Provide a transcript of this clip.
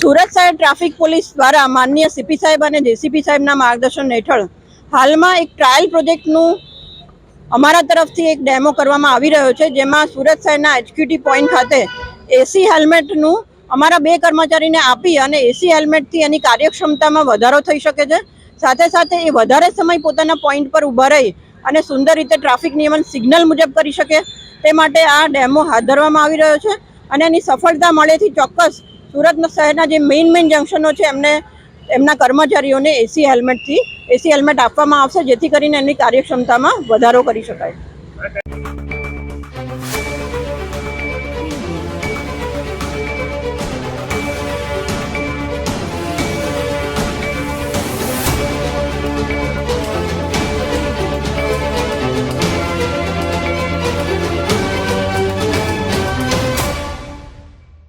સુરત શહેર traffic police દ્વારા માનનીય સીપી સાહેબ અને જેસીપી સાહેબના માર્ગદર્શન હેઠળ હાલમાં એક ટ્રાયલ પ્રોજેક્ટનું અમારા તરફથી એક ડેમો કરવામાં આવી રહ્યો છે, જેમાં સુરત શહેરના એચક્યુટી પોઈન્ટ ખાતે એસી હેલ્મેટનું અમારા બે કર્મચારીને આપી અને એસી હેલ્મેટથી એની કાર્યક્ષમતામાં વધારો થઈ શકે છે. સાથે સાથે એ વધારે સમય પોતાના પોઈન્ટ પર ઊભા રહી અને સુંદર રીતે ટ્રાફિક નિયમન સિગ્નલ મુજબ કરી શકે તે માટે આ ડેમો હાથ ધરવામાં આવી રહ્યો છે. અને એની સફળતા મળેથી ચોક્કસ સુરતના શહેરના જે મેઇન મેઇન જંકશનો છે, એમને એમના કર્મચારીઓને એસી હેલ્મેટથી એસી હેલ્મેટ આપવામાં આવશે, જેથી કરીને એની કાર્યક્ષમતામાં વધારો કરી શકાય.